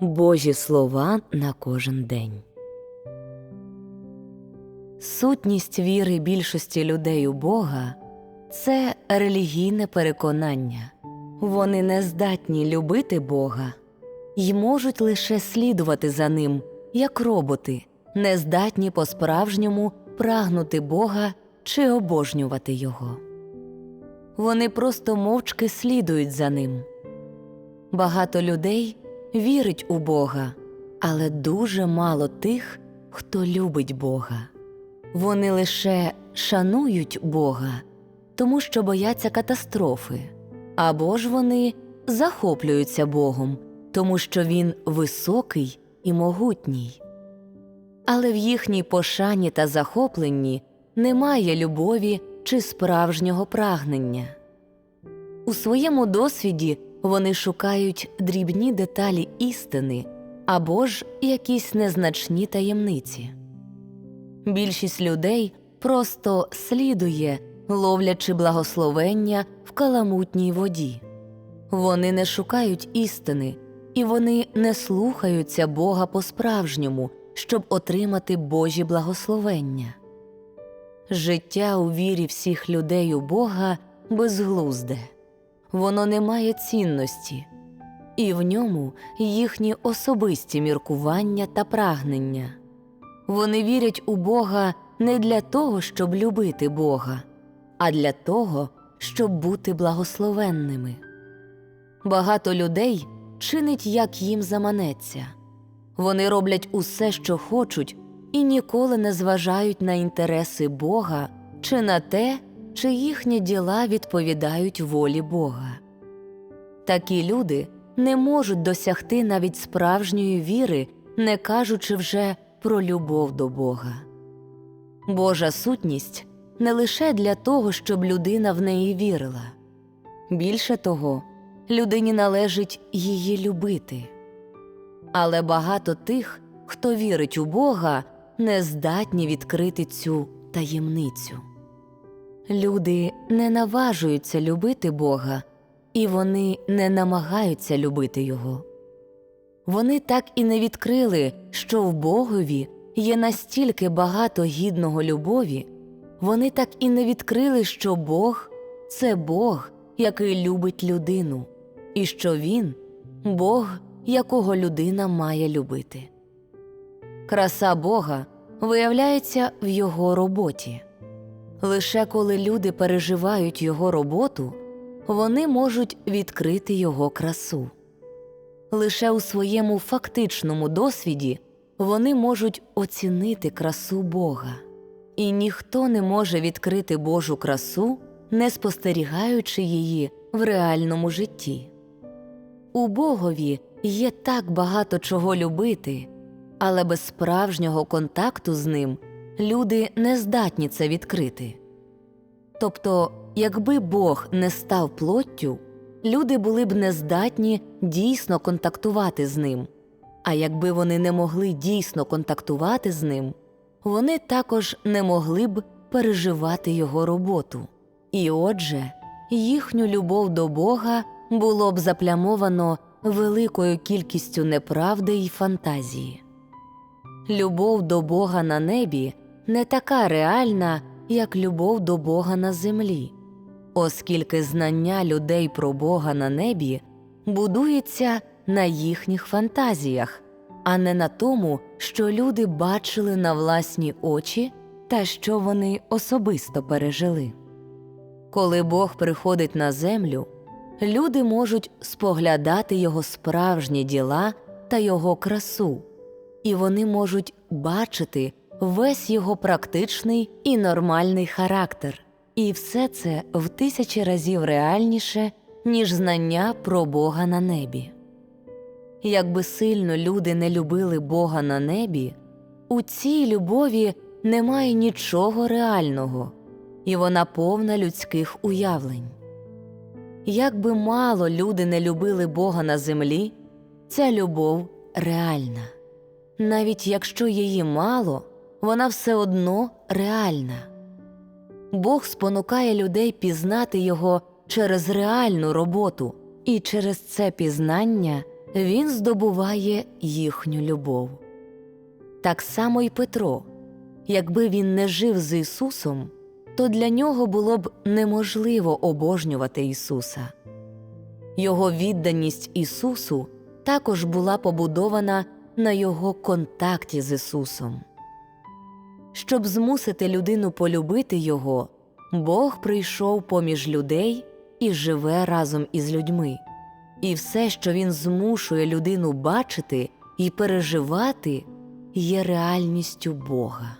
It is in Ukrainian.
Божі слова на кожен день. Сутність віри більшості людей у Бога це релігійне переконання. Вони не здатні любити Бога й можуть лише слідувати за ним, як роботи, не здатні по-справжньому прагнути Бога чи обожнювати Його. Вони просто мовчки слідують за ним. Багато людей вірить у Бога, але дуже мало тих, хто любить Бога. Вони лише шанують Бога, тому що бояться катастрофи, або ж вони захоплюються Богом, тому що Він високий і могутній. Але в їхній пошані та захопленні немає любові чи справжнього прагнення. У своєму досвіді вони шукають дрібні деталі істини або ж якісь незначні таємниці. Більшість людей просто слідує, ловлячи благословення в каламутній воді. Вони не шукають істини, і вони не слухаються Бога по-справжньому, щоб отримати Божі благословення. Життя у вірі всіх людей у Бога безглузде, воно не має цінності, і в ньому їхні особисті міркування та прагнення. Вони вірять у Бога не для того, щоб любити Бога, а для того, щоб бути благословенними. Багато людей чинить, як їм заманеться. Вони роблять усе, що хочуть, і ніколи не зважають на інтереси Бога чи на те, чи їхні діла відповідають волі Бога. Такі люди не можуть досягти навіть справжньої віри, не кажучи вже про любов до Бога. Божа сутність не лише для того, щоб людина в неї вірила. Більше того, людині належить її любити. Але багато тих, хто вірить у Бога, не здатні відкрити цю таємницю. Люди не наважуються любити Бога, і вони не намагаються любити Його. Вони так і не відкрили, що в Богові є настільки багато гідного любові, вони так і не відкрили, що Бог це Бог, який любить людину, і що Він Бог, якого людина має любити. Краса Бога виявляється в Його роботі. Лише коли люди переживають Його роботу, вони можуть відкрити Його красу. Лише у своєму фактичному досвіді вони можуть оцінити красу Бога, і ніхто не може відкрити Божу красу, не спостерігаючи її в реальному житті. У Богові є так багато чого любити, але без справжнього контакту з ним люди не здатні це відкрити. Тобто, якби Бог не став плоттю, люди були б не здатні дійсно контактувати з ним, а якби вони не могли дійсно контактувати з ним, вони також не могли б переживати його роботу. І отже, їхню любов до Бога було б заплямовано великою кількістю неправди й фантазії. Любов до Бога на небі не така реальна, як любов до Бога на землі, оскільки знання людей про Бога на небі будується на їхніх фантазіях, а не на тому, що люди бачили на власні очі та що вони особисто пережили. Коли Бог приходить на землю, люди можуть споглядати його справжні діла та його красу, і вони можуть бачити весь його практичний і нормальний характер, і все це в тисячі разів реальніше, ніж знання про Бога на небі. Якби сильно люди не любили Бога на небі, у цій любові немає нічого реального, і вона повна людських уявлень. Якби мало люди не любили Бога на землі, ця любов реальна. Навіть якщо її мало, вона все одно реальна. Бог спонукає людей пізнати Його через реальну роботу, і через це пізнання він здобуває їхню любов. Так само й Петро. Якби він не жив з Ісусом, то для нього було б неможливо обожнювати Ісуса. Його відданість Ісусу також була побудована на його контакті з Ісусом. Щоб змусити людину полюбити Його, Бог прийшов поміж людей і живе разом із людьми. І все, що він змушує людину бачити і переживати, є реальністю Бога.